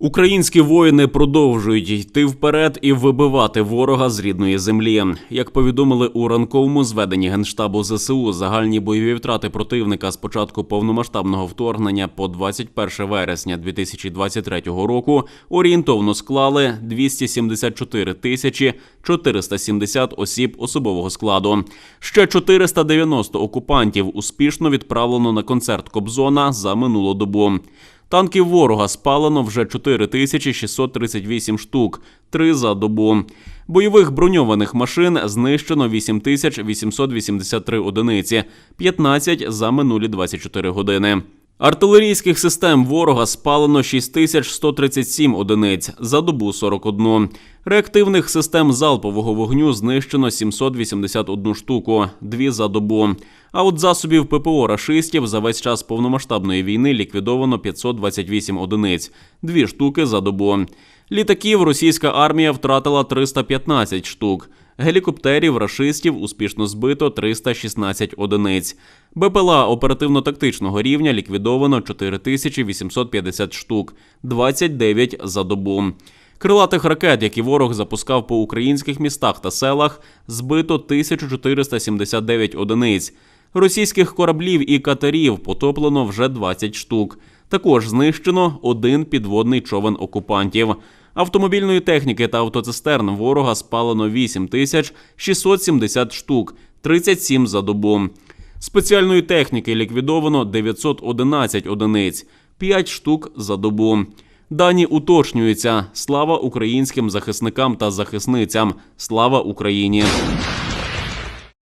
Українські воїни продовжують йти вперед і вибивати ворога з рідної землі. Як повідомили у ранковому зведенні генштабу ЗСУ, загальні бойові втрати противника з початку повномасштабного вторгнення по 21 вересня 2023 року орієнтовно склали 274 тисячі 470 осіб особового складу. Ще 490 окупантів успішно відправлено на концерт Кобзона за минулу добу. Танків ворога спалено вже 4638 штук, 3 за добу. Бойових броньованих машин знищено 8883 одиниці, 15 за минулі 24 години. Артилерійських систем ворога спалено 6137 одиниць, за добу 41. Реактивних систем залпового вогню знищено 781 штуку, 2 за добу. А от засобів ППО рашистів за весь час повномасштабної війни ліквідовано 528 одиниць, 2 штуки за добу. Літаків російська армія втратила 315 штук. Гелікоптерів рашистів успішно збито 316 одиниць. БПЛА оперативно-тактичного рівня ліквідовано 4850 штук, 29 за добу. Крилатих ракет, які ворог запускав по українських містах та селах, збито 1479 одиниць. Російських кораблів і катерів потоплено вже 20 штук. Також знищено один підводний човен окупантів. Автомобільної техніки та автоцистерн ворога спалено 8 тисяч 670 штук, 37 за добу. Спеціальної техніки ліквідовано 911 одиниць, 5 штук за добу. Дані уточнюються. Слава українським захисникам та захисницям. Слава Україні!